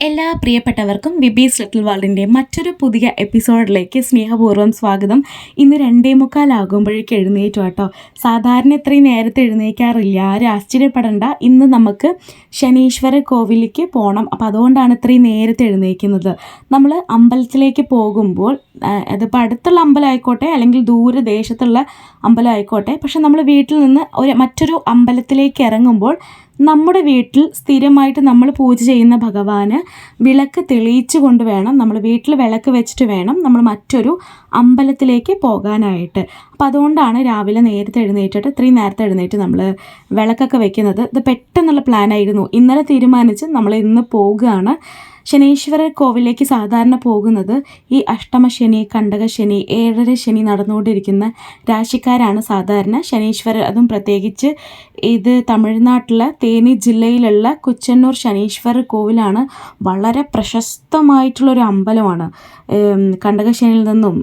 എല്ലാ പ്രിയപ്പെട്ടവർക്കും വിബീസ് ലിറ്റിൽ വേൾഡിന്റെ മറ്റൊരു പുതിയ എപ്പിസോഡിലേക്ക് സ്നേഹപൂർവം സ്വാഗതം. ഇന്ന് രണ്ടേ മുക്കാലാകുമ്പോഴേക്ക് എഴുന്നേറ്റു കേട്ടോ. സാധാരണ ഇത്രയും നേരത്തെ എഴുന്നേക്കാറില്ല. ആരും ആശ്ചര്യപ്പെടണ്ട. ഇന്ന് നമുക്ക് ശനീശ്വര കോവിലേക്ക് പോകണം അപ്പോൾ അതുകൊണ്ടാണ് ഇത്രയും നേരത്തെ എഴുന്നേക്കുന്നത്. നമ്മൾ അമ്പലത്തിലേക്ക് പോകുമ്പോൾ അതിപ്പോൾ അടുത്തുള്ള അമ്പലമായിക്കോട്ടെ അല്ലെങ്കിൽ ദൂരദേശത്തുള്ള അമ്പലമായിക്കോട്ടെ പക്ഷെ നമ്മൾ വീട്ടിൽ നിന്ന് ഒരു മറ്റൊരു അമ്പലത്തിലേക്ക് ഇറങ്ങുമ്പോൾ നമ്മുടെ വീട്ടിൽ സ്ഥിരമായിട്ട് നമ്മൾ പൂജ ചെയ്യുന്ന ഭഗവാന് വിളക്ക് തെളിയിച്ചു കൊണ്ട് വേണം. നമ്മൾ വീട്ടിൽ വിളക്ക് വെച്ചിട്ട് വേണം നമ്മൾ മറ്റൊരു അമ്പലത്തിലേക്ക് പോകാനായിട്ട്. അപ്പോൾ അതുകൊണ്ടാണ് രാവിലെ നേരത്തെ എഴുന്നേറ്റിട്ട് ഇത്രയും നേരത്തെ എഴുന്നേറ്റ് നമ്മൾ വിളക്കൊക്കെ വെക്കുന്നത്. ഇത് പെട്ടെന്നുള്ള പ്ലാനായിരുന്നു ഇന്നലെ തീരുമാനിച്ച് നമ്മൾ ഇന്ന് പോകുകയാണ് ശനീശ്വര കോവിലേക്ക് സാധാരണ പോകുന്നത് ഈ അഷ്ടമശനി കണ്ടകശനി ഏഴര ശനി നടന്നുകൊണ്ടിരിക്കുന്ന രാശിക്കാരാണ് സാധാരണ. ശനീശ്വരർ അതും പ്രത്യേകിച്ച് ഇത് തമിഴ്നാട്ടിലെ തേനി ജില്ലയിലുള്ള കുച്ചന്നൂർ ശനീശ്വര കോവിലാണ് വളരെ പ്രശസ്തമായിട്ടുള്ളൊരു അമ്പലമാണ്. കണ്ടകശനിയിൽ നിന്നും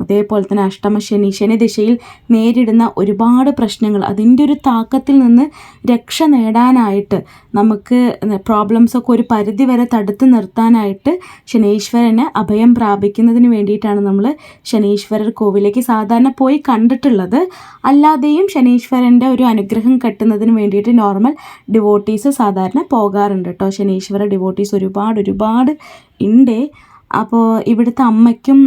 അതേപോലെ തന്നെ അഷ്ടമശനി ശനി ദിശയിൽ നേരിടുന്ന ഒരുപാട് പ്രശ്നങ്ങൾ. അതിന്റെ ഒരു താക്കത്തിൽ നിന്ന് രക്ഷ നേടാനായിട്ട് നമുക്ക് പ്രോബ്ലംസൊക്കെ ഒരു പരിധി വരെ തടുത്ത് നിർത്താനായിട്ട് ശനീശ്വരന് അഭയം പ്രാപിക്കുന്നതിന് വേണ്ടിയിട്ടാണ് നമ്മൾ ശനീശ്വരർ കോവിലേക്ക് സാധാരണ പോയി കണ്ടിട്ടുള്ളത്. അല്ലാതെയും ശനീശ്വരന്റെ ഒരു അനുഗ്രഹം കെട്ടുന്നതിന് വേണ്ടിയിട്ട് നോർമൽ ഡിവോട്ടീസ് സാധാരണ പോകാറുണ്ട് കേട്ടോ. ശനീശ്വര ഡിവോട്ടീസ് ഒരുപാട് ഒരുപാട് ഉണ്ട്. അപ്പോൾ ഇവിടുത്തെ അമ്മയ്ക്കും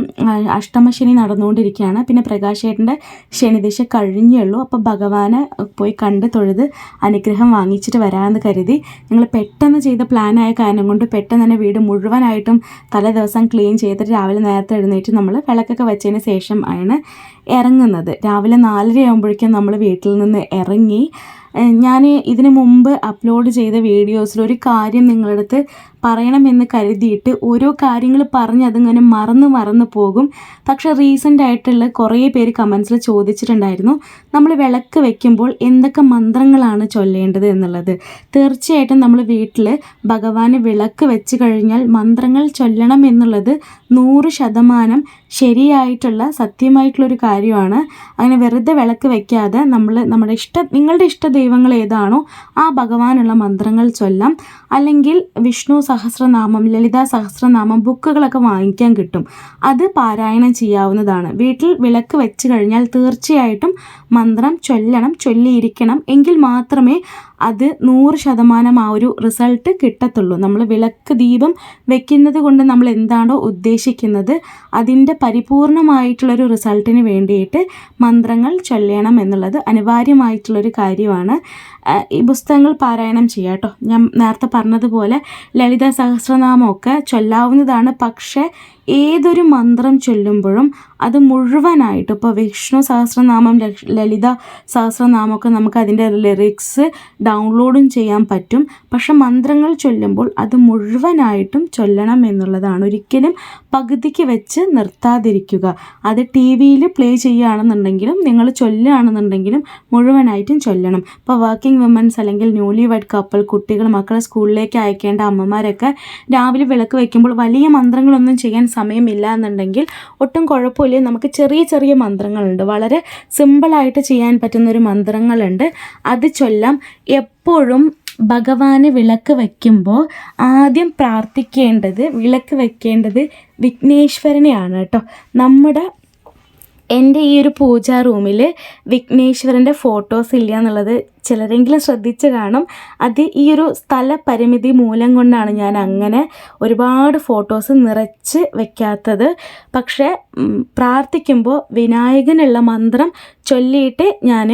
അഷ്ടമ അഷ്ടമശനി നടന്നുകൊണ്ടിരിക്കുകയാണ്. പിന്നെ പ്രകാശേട്ടന്റെ ശനിദിശ കഴിഞ്ഞേ ഉള്ളൂ. അപ്പോൾ ഭഗവാനെ പോയി കണ്ട് തൊഴുത് അനുഗ്രഹം വാങ്ങിച്ചിട്ട് വരാമെന്ന് കരുതി. ഞങ്ങൾ പെട്ടെന്ന് ചെയ്ത പ്ലാനായ കാരണം കൊണ്ട് പെട്ടെന്ന് തന്നെ വീട് മുഴുവനായിട്ടും തലേ ദിവസം ക്ലീൻ ചെയ്തിട്ട് രാവിലെ നേരത്തെ എഴുന്നേറ്റ് നമ്മൾ വിളക്കൊക്കെ വെച്ചതിന് ശേഷം ആണ് ഇറങ്ങുന്നത്. രാവിലെ നാലര ആകുമ്പോഴേക്കും നമ്മൾ വീട്ടിൽ നിന്ന് ഇറങ്ങി. ഞാൻ ഇതിനു മുമ്പ് അപ്ലോഡ് ചെയ്ത വീഡിയോസിൽ ഒരു കാര്യം നിങ്ങളുടെ അടുത്ത് പറയണമെന്ന് കരുതിയിട്ട് ഓരോ കാര്യങ്ങൾ പറഞ്ഞ് അതിങ്ങനെ മറന്ന് മറന്ന് പോകും. പക്ഷെ റീസെന്റ് ആയിട്ടുള്ള കുറേ പേര് കമൻസിൽ ചോദിച്ചിട്ടുണ്ടായിരുന്നു നമ്മൾ വിളക്ക് വെക്കുമ്പോൾ എന്തൊക്കെ മന്ത്രങ്ങളാണ് ചൊല്ലേണ്ടത് എന്നുള്ളത്? തീർച്ചയായിട്ടും നമ്മൾ വീട്ടിൽ ഭഗവാന് വിളക്ക് വെച്ച് കഴിഞ്ഞാൽ മന്ത്രങ്ങൾ ചൊല്ലണം എന്നുള്ളത് നൂറ് ശതമാനം ശരിയായിട്ടുള്ള സത്യമായിട്ടുള്ളൊരു കാര്യമാണ്. അങ്ങനെ വെറുതെ വിളക്ക് വെക്കാതെ നമ്മൾ നമ്മുടെ ഇഷ്ട നിങ്ങളുടെ ഇഷ്ട ദൈവങ്ങൾ ഏതാണോ ആ ഭഗവാനുള്ള മന്ത്രങ്ങൾ ചൊല്ലാം. അല്ലെങ്കിൽ വിഷ്ണു സഹസ്രനാമം ലളിത സഹസ്രനാമം ബുക്കുകളൊക്കെ വാങ്ങിക്കാൻ കിട്ടും. അത് പാരായണം ചെയ്യാവുന്നതാണ്. വീട്ടിൽ വിളക്ക് വെച്ച് കഴിഞ്ഞാൽ തീർച്ചയായിട്ടും മന്ത്രം ചൊല്ലണം ചൊല്ലിയിരിക്കണം. എങ്കിൽ മാത്രമേ അത് നൂറ് ശതമാനം ആ ഒരു റിസൾട്ട് കിട്ടത്തുള്ളൂ. നമ്മൾ വിളക്ക് ദീപം വെക്കുന്നത് കൊണ്ട് നമ്മൾ എന്താണോ ഉദ്ദേശിക്കുന്നത് അതിന്റെ പരിപൂർണമായിട്ടുള്ളൊരു റിസൾട്ടിന് വേണ്ടിയിട്ട് മന്ത്രങ്ങൾ ചൊല്ലണം എന്നുള്ളത് അനിവാര്യമായിട്ടുള്ളൊരു കാര്യമാണ്. ഈ പുസ്തകങ്ങൾ പാരായണം ചെയ്യുക കേട്ടോ. ഞാൻ നേരത്തെ പറഞ്ഞതുപോലെ ലളിത സഹസ്രനാമമൊക്കെ ചൊല്ലാവുന്നതാണ്. പക്ഷേ ഏതൊരു മന്ത്രം ചൊല്ലുമ്പോഴും അത് മുഴുവനായിട്ട് ഇപ്പോൾ വിഷ്ണു സഹസ്രനാമം ലളിത സഹസ്രനാമമൊക്കെ നമുക്ക് അതിന്റെ ലിറിക്സ് ഡൗൺലോഡും ചെയ്യാൻ പറ്റും. പക്ഷെ മന്ത്രങ്ങൾ ചൊല്ലുമ്പോൾ അത് മുഴുവനായിട്ടും ചൊല്ലണം എന്നുള്ളതാണ്. ഒരിക്കലും പകുതിക്ക് വെച്ച് നിർത്താതിരിക്കുക. അത് ടി വിയിൽ പ്ലേ ചെയ്യുകയാണെന്നുണ്ടെങ്കിലും നിങ്ങൾ ചൊല്ലുകയാണെന്നുണ്ടെങ്കിലും മുഴുവനായിട്ടും ചൊല്ലണം. ഇപ്പോൾ വർക്കിംഗ് വിമൻസ് അല്ലെങ്കിൽ ന്യൂലി വൈഡ് കപ്പിൾ കുട്ടികൾ മക്കളെ സ്കൂളിലേക്ക് അയക്കേണ്ട അമ്മമാരൊക്കെ രാവിലെ വിളക്ക് വയ്ക്കുമ്പോൾ വലിയ മന്ത്രങ്ങളൊന്നും ചെയ്യാൻ സമയമില്ല എന്നുണ്ടെങ്കിൽ ഒട്ടും കുഴപ്പമില്ല. നമുക്ക് ചെറിയ ചെറിയ മന്ത്രങ്ങളുണ്ട്. വളരെ സിമ്പിളായിട്ട് ചെയ്യാൻ പറ്റുന്ന ഒരു മന്ത്രങ്ങളുണ്ട്. അത് ചൊല്ലാം എപ്പോഴും ഭഗവാന് വിളക്ക് വയ്ക്കുമ്പോൾ ആദ്യം പ്രാർത്ഥിക്കേണ്ടത് വിളക്ക് വയ്ക്കേണ്ടത് വിഘ്നേശ്വരനെയാണ് കേട്ടോ. നമ്മുടെ എന്റെ ഈ ഒരു പൂജാ റൂമിൽ വിഘ്നേശ്വരന്റെ ഫോട്ടോസ് ഇല്ല എന്നുള്ളത് ചിലരെങ്കിലും ശ്രദ്ധിച്ച് കാണും. അത് ഈ ഒരു സ്ഥല പരിമിതി മൂലം കൊണ്ടാണ് ഞാൻ അങ്ങനെ ഒരുപാട് ഫോട്ടോസ് നിറച്ച് വെക്കാത്തത്. പക്ഷേ പ്രാർത്ഥിക്കുമ്പോൾ വിനായകനുള്ള മന്ത്രം ചൊല്ലിയിട്ട് ഞാൻ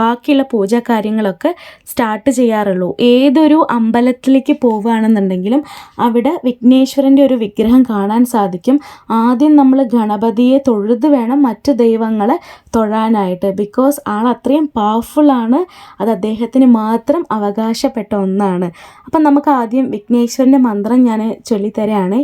ബാക്കിയുള്ള പൂജാ കാര്യങ്ങളൊക്കെ സ്റ്റാർട്ട് ചെയ്യാറുള്ളൂ. ഏതൊരു അമ്പലത്തിലേക്ക് പോവുകയാണെന്നുണ്ടെങ്കിലും അവിടെ വിഘ്നേശ്വരന്റെ ഒരു വിഗ്രഹം കാണാൻ സാധിക്കും. ആദ്യം നമ്മൾ ഗണപതിയെ തൊഴുത് വേണം മറ്റ് ദൈവങ്ങളെ തൊഴാനായിട്ട്. ബിക്കോസ് ആൾ അത്രയും പവർഫുള്ളാണ് അത് അദ്ദേഹത്തിന് മാത്രം അവകാശപ്പെട്ട ഒന്നാണ്. അപ്പം നമുക്ക് ആദ്യം വിഘ്നേശ്വരന്റെ മന്ത്രം ഞാൻ ചൊല്ലിത്തരാണ്.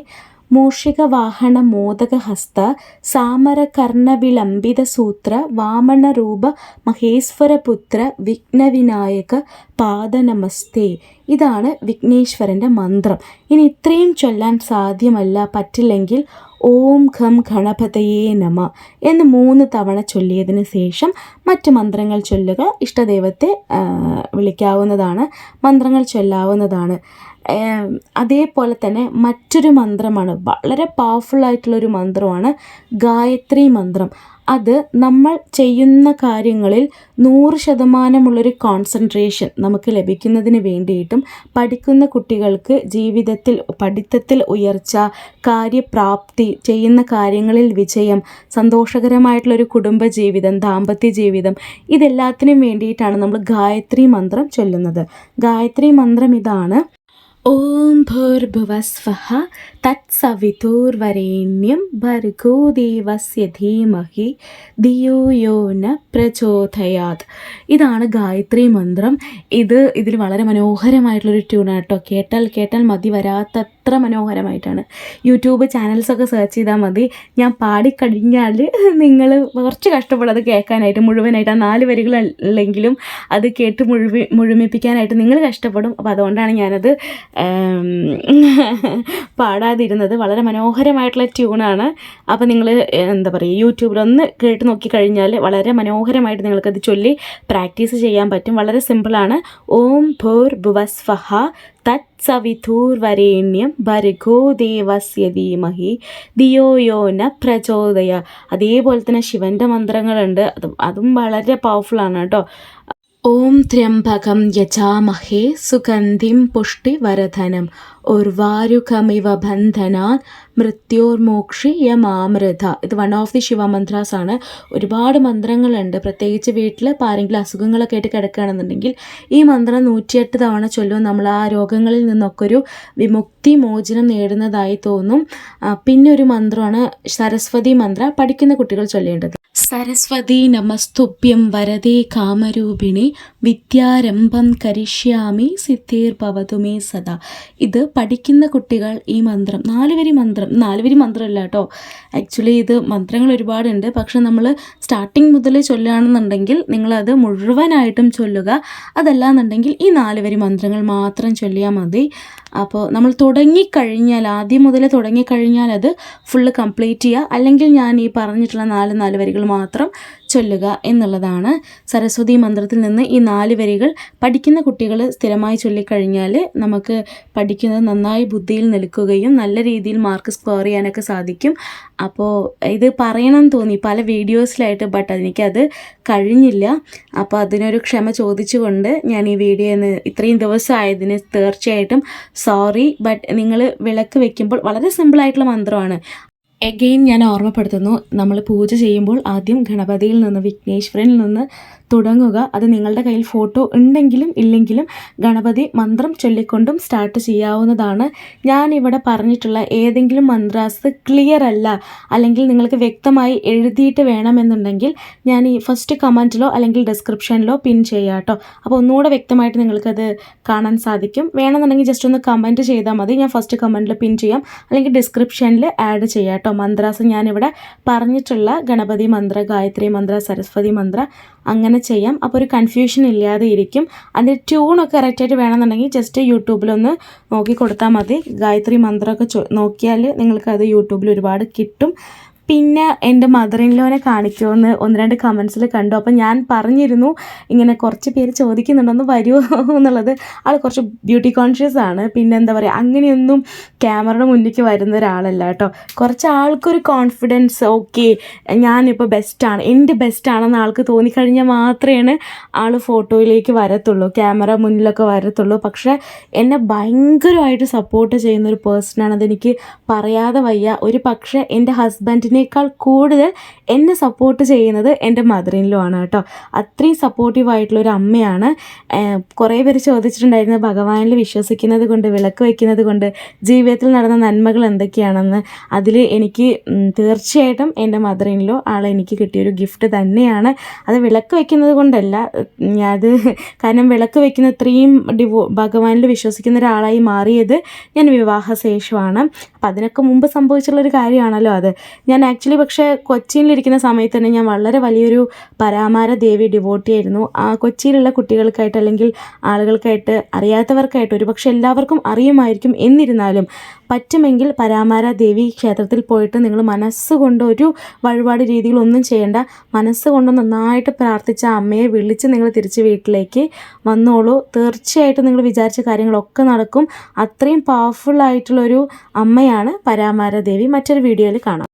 മൂഷിക വാഹന മോദക ഹസ്ത സാമര കർണവിളംബിത സൂത്ര വാമണരൂപ മഹേശ്വരപുത്ര വിഘ്നവിനായക പാദനമസ്തേ ഇതാണ് വിഘ്നേശ്വരന്റെ മന്ത്രം. ഇനി ഇത്രയും ചൊല്ലാൻ സാധ്യമല്ല പറ്റില്ലെങ്കിൽ ഓം ഖം ഗണപതയേ നമ എന്ന് മൂന്ന് തവണ ചൊല്ലിയതിന് ശേഷം മറ്റ് മന്ത്രങ്ങൾ ചൊല്ലുക ഇഷ്ടദൈവത്തെ വിളിക്കാവുന്നതാണ് മന്ത്രങ്ങൾ ചൊല്ലാവുന്നതാണ്. അതേപോലെ തന്നെ മറ്റൊരു മന്ത്രമാണ് വളരെ പവർഫുൾ ആയിട്ടുള്ളൊരു മന്ത്രമാണ് ഗായത്രി മന്ത്രം. അത് നമ്മൾ ചെയ്യുന്ന കാര്യങ്ങളിൽ നൂറ് ശതമാനമുള്ളൊരു കോൺസെൻട്രേഷൻ നമുക്ക് ലഭിക്കുന്നതിന് വേണ്ടിയിട്ടും പഠിക്കുന്ന കുട്ടികൾക്ക് ജീവിതത്തിൽ പഠിത്തത്തിൽ ഉയർച്ച കാര്യപ്രാപ്തി ചെയ്യുന്ന കാര്യങ്ങളിൽ വിജയം സന്തോഷകരമായിട്ടുള്ളൊരു കുടുംബ ജീവിതം ദാമ്പത്യ ജീവിതം ഇതെല്ലാത്തിനും വേണ്ടിയിട്ടാണ് നമ്മൾ ഗായത്രി മന്ത്രം ചൊല്ലുന്നത്. ഗായത്രി മന്ത്രം ഇതാണ് ഓം ഭൂർഭുവസ്വഹ തത്സവിതുർവരേണ്യം ഭർഗോ ദേവസ്യ ധീമഹി ധിയോ യോ ന പ്രചോദയാത്. ഇതാണ് ഗായത്രി മന്ത്രം. ഇത് ഇതിൽ വളരെ മനോഹരമായിട്ടുള്ളൊരു ട്യൂണാണ് കേട്ടോ കേട്ടാൽ കേട്ടാൽ മതി വരാത്തത്ര മനോഹരമായിട്ടാണ്. യൂട്യൂബ് ചാനൽസൊക്കെ സെർച്ച് ചെയ്താൽ മതി. ഞാൻ പാടിക്കഴിഞ്ഞാൽ നിങ്ങൾ കുറച്ച് കഷ്ടപ്പെടും അത് കേൾക്കാനായിട്ട് മുഴുവനായിട്ട് ആ നാല് വരികളല്ലെങ്കിലും അത് കേട്ട് മുഴുവി മുഴുമിപ്പിക്കാനായിട്ട് നിങ്ങൾ കഷ്ടപ്പെടും. അപ്പോൾ അതുകൊണ്ടാണ് ഞാനത് പാടാതിരുന്നത്. വളരെ മനോഹരമായിട്ടുള്ള ട്യൂണാണ് അപ്പോൾ നിങ്ങൾ എന്താ പറയുക യൂട്യൂബിലൊന്ന് കേട്ട് നോക്കിക്കഴിഞ്ഞാൽ വളരെ മനോഹരമായിട്ട് നിങ്ങൾക്കത് ചൊല്ലി പ്രാക്ടീസ് ചെയ്യാൻ പറ്റും. വളരെ സിമ്പിളാണ് ഓം ഭൂർ ഭുവസ്വഹ തത് സവിധൂർവരേണ്യം ഭർഗോ ദേവസ്യ ധീമഹി ദിയോയോ ന പ്രചോദയ. അതേപോലെ തന്നെ ശിവന്റെ മന്ത്രങ്ങളുണ്ട്. അതും അതും വളരെ പവർഫുള്ളാണ് കേട്ടോ. ഓം ത്രംഭകം യജാമഹേ സുഗന്ധിം പുഷ്ടിവരധനം. ഉർവാരുകമിവ ബന്ധനാത് മൃത്യോർമോക്ഷി യമാമൃത ഇത് one of the Shiva mantras ആണ്. ഒരുപാട് മന്ത്രങ്ങളുണ്ട്. പ്രത്യേകിച്ച് വീട്ടിൽ ഇപ്പോൾ ആരെങ്കിലും അസുഖങ്ങളൊക്കെ ആയിട്ട് കിടക്കുകയാണെന്നുണ്ടെങ്കിൽ ഈ മന്ത്രം നൂറ്റിയെട്ട് തവണ ചൊല്ലും. നമ്മൾ ആ രോഗങ്ങളിൽ നിന്നൊക്കെ ഒരു വിമുക്തി മോചനം നേടുന്നതായി തോന്നും. പിന്നെ ഒരു മന്ത്രമാണ് സരസ്വതി മന്ത്ര. പഠിക്കുന്ന കുട്ടികൾ ചൊല്ലേണ്ടത്. സരസ്വതി നമസ്തുഭ്യം വരദേ കാമരൂപിണി വിദ്യാരംഭം കരിഷ്യാമി സിദ്ധീർ ഭവതുമേ സദാ. ഇത് പഠിക്കുന്ന കുട്ടികൾ ഈ മന്ത്രം നാലുവരി മന്ത്രം നാലുവരി മന്ത്രമല്ല കേട്ടോ. ആക്ച്വലി ഇത് മന്ത്രങ്ങൾ ഒരുപാടുണ്ട്. പക്ഷെ നമ്മൾ സ്റ്റാർട്ടിങ് മുതൽ ചൊല്ലുകയാണെന്നുണ്ടെങ്കിൽ നിങ്ങളത് മുഴുവനായിട്ടും ചൊല്ലുക. അതല്ലാന്നുണ്ടെങ്കിൽ ഈ നാലുവരി മന്ത്രങ്ങൾ മാത്രം ചൊല്ലിയാൽ മതി. അപ്പോൾ നമ്മൾ തുടങ്ങിക്കഴിഞ്ഞാൽ ആദ്യം മുതൽ തുടങ്ങിക്കഴിഞ്ഞാൽ അത് ഫുള്ള് കംപ്ലീറ്റ് ചെയ്യുക. അല്ലെങ്കിൽ ഞാൻ ഈ പറഞ്ഞിട്ടുള്ള നാല് നാല് വരികൾ മാത്രം ചൊല്ലുക എന്നുള്ളതാണ് സരസ്വതി മന്ത്രത്തിൽ നിന്ന് ഈ നാല് വരികൾ പഠിക്കുന്ന കുട്ടികൾ സ്ഥിരമായി ചൊല്ലിക്കഴിഞ്ഞാൽ നമുക്ക് പഠിക്കുന്നത് നന്നായി ബുദ്ധിയിൽ നിൽക്കുകയും നല്ല രീതിയിൽ മാർക്ക് സ്കോർ ചെയ്യാനൊക്കെ സാധിക്കും. അപ്പോൾ ഇത് പറയണം തോന്നി. പല വീഡിയോസിലായിട്ട് ബട്ട് എനിക്കത് കഴിഞ്ഞില്ല. അപ്പോൾ അതിനൊരു ക്ഷമ ചോദിച്ചുകൊണ്ട് ഞാൻ ഈ വീഡിയോ ഇത്രയും ദിവസം ആയതിന് തീർച്ചയായിട്ടും സോറി ബട്ട് നിങ്ങൾ വിളക്ക് വെക്കുമ്പോൾ വളരെ സിമ്പിളായിട്ടുള്ള മന്ത്രമാണ്. എഗെയിൻ ഞാൻ ഓർമ്മപ്പെടുത്തുന്നു നമ്മൾ പൂജ ചെയ്യുമ്പോൾ ആദ്യം ഗണപതിയിൽ നിന്ന് വിഘ്നേശ്വരനിൽ നിന്ന് തുടങ്ങുക. അത് നിങ്ങളുടെ കയ്യിൽ ഫോട്ടോ ഉണ്ടെങ്കിലും ഇല്ലെങ്കിലും ഗണപതി മന്ത്രം ചൊല്ലിക്കൊണ്ടും സ്റ്റാർട്ട് ചെയ്യാവുന്നതാണ്. ഞാനിവിടെ പറഞ്ഞിട്ടുള്ള ഏതെങ്കിലും മന്ത്രാസ് ക്ലിയർ അല്ല അല്ലെങ്കിൽ നിങ്ങൾക്ക് വ്യക്തമായി എഴുതിയിട്ട് വേണമെന്നുണ്ടെങ്കിൽ ഞാൻ ഈ ഫസ്റ്റ് കമന്റിലോ അല്ലെങ്കിൽ ഡിസ്ക്രിപ്ഷനിലോ പിൻ ചെയ്യാം കേട്ടോ അപ്പോൾ ഒന്നുകൂടെ വ്യക്തമായിട്ട് നിങ്ങൾക്കത് കാണാൻ സാധിക്കും. വേണമെന്നുണ്ടെങ്കിൽ ജസ്റ്റ് ഒന്ന് കമന്റ് ചെയ്താൽ മതി. ഞാൻ ഫസ്റ്റ് കമന്റിൽ പിൻ ചെയ്യാം. അല്ലെങ്കിൽ ഡിസ്ക്രിപ്ഷനിൽ ആഡ് ചെയ്യാം കേട്ടോ മന്ത്രാസ് ഞാനിവിടെ പറഞ്ഞിട്ടുള്ള ഗണപതി മന്ത്ര ഗായത്രി മന്ത്ര സരസ്വതി മന്ത്ര അങ്ങനെ ചെയ്യാം. അപ്പോൾ ഒരു കൺഫ്യൂഷൻ ഇല്ലാതെ ഇരിക്കും. അതിന്റെ ട്യൂണൊക്കെ കറക്റ്റായിട്ട് വേണമെന്നുണ്ടെങ്കിൽ ജസ്റ്റ് യൂട്യൂബിലൊന്ന് നോക്കി കൊടുത്താൽ മതി. ഗായത്രി മന്ത്രമൊക്കെ നോക്കിയാൽ നിങ്ങൾക്കത് യൂട്യൂബിൽ ഒരുപാട് കിട്ടും. പിന്നെ എന്റെ മദർ ഇൻലോനെ കാണിക്കുമെന്ന് ഒന്ന് രണ്ട് കമൻസിൽ കണ്ടു. അപ്പം ഞാൻ പറഞ്ഞിരുന്നു ഇങ്ങനെ കുറച്ച് പേര് ചോദിക്കുന്നുണ്ടെന്ന് വരുമോ എന്നുള്ളത്. ആൾ കുറച്ച് ബ്യൂട്ടി കോൺഷ്യസ് ആണ്. പിന്നെ എന്താ പറയുക അങ്ങനെയൊന്നും ക്യാമറയുടെ മുന്നിലേക്ക് വരുന്ന ഒരാളല്ല കേട്ടോ. കുറച്ച് ആൾക്കൊരു കോൺഫിഡൻസ് ഓക്കെ ഞാനിപ്പോൾ ബെസ്റ്റാണ് എന്റെ ബെസ്റ്റാണെന്ന് ആൾക്ക് തോന്നിക്കഴിഞ്ഞാൽ മാത്രമേ ആൾ ഫോട്ടോയിലേക്ക് വരത്തുള്ളൂ ക്യാമറ മുന്നിലൊക്കെ വരത്തുള്ളൂ. പക്ഷേ എന്നെ ഭയങ്കരമായിട്ട് സപ്പോർട്ട് ചെയ്യുന്ന ഒരു പേഴ്സണാണ് അതെനിക്ക് പറയാതെ വയ്യ. ഒരു പക്ഷേ എന്റെ ഹസ്ബൻഡിനേക്കാൾ കൂടുതൽ എന്നെ സപ്പോർട്ട് ചെയ്യുന്നത് എന്റെ മദർ ഇൻ ലോ ആണ് കേട്ടോ. അത്രയും സപ്പോർട്ടീവ് ആയിട്ടുള്ള ഒരു അമ്മയാണ്. കുറേ പേര് ചോദിച്ചിട്ടുണ്ടായിരുന്നു ഭഗവാനിൽ വിശ്വസിക്കുന്നത് കൊണ്ട് വിളക്ക് വയ്ക്കുന്നത് കൊണ്ട് ജീവിതത്തിൽ നടന്ന നന്മകൾ എന്തൊക്കെയാണെന്ന്? അതിൽ എനിക്ക് തീർച്ചയായിട്ടും എന്റെ മദർ ഇൻ ലോ ആൾ എനിക്ക് കിട്ടിയൊരു ഗിഫ്റ്റ് തന്നെയാണ്. അത് വിളക്ക് വയ്ക്കുന്നത് കൊണ്ടല്ല അത് കാരണം വിളക്ക് വയ്ക്കുന്ന ഇത്രയും ഡിവോ ഭഗവാനിൽ വിശ്വസിക്കുന്ന ഒരാളായി മാറിയത് ഞാൻ വിവാഹശേഷമാണ്. അപ്പം അതിനൊക്കെ മുമ്പ് സംഭവിച്ചിട്ടുള്ളൊരു കാര്യമാണല്ലോ അത്. ഞാൻ ആക്ച്വലി പക്ഷേ കൊച്ചിയിലിരിക്കുന്ന സമയത്ത് തന്നെ ഞാൻ വളരെ വലിയൊരു പരാമാര ദേവി ഡിവോട്ടി ആയിരുന്നു ആ കൊച്ചിയിലുള്ള കുട്ടികൾക്കായിട്ട് അല്ലെങ്കിൽ ആളുകൾക്കായിട്ട് അറിയാത്തവർക്കായിട്ട് ഒരു പക്ഷേ എല്ലാവർക്കും അറിയുമായിരിക്കും എന്നിരുന്നാലും പറ്റുമെങ്കിൽ പരാമാര ദേവി ക്ഷേത്രത്തിൽ പോയിട്ട് നിങ്ങൾ മനസ്സുകൊണ്ട് ഒരു വഴിപാട് രീതികളൊന്നും ചെയ്യേണ്ട. മനസ്സുകൊണ്ട് നന്നായിട്ട് പ്രാർത്ഥിച്ച അമ്മയെ വിളിച്ച് നിങ്ങൾ തിരിച്ച് വീട്ടിലേക്ക് വന്നോളൂ. തീർച്ചയായിട്ടും നിങ്ങൾ വിചാരിച്ച കാര്യങ്ങളൊക്കെ നടക്കും. അത്രയും പവർഫുൾ ആയിട്ടുള്ളൊരു അമ്മയാണ് പരാമാര ദേവി. മറ്റൊരു വീഡിയോയിൽ കാണാം.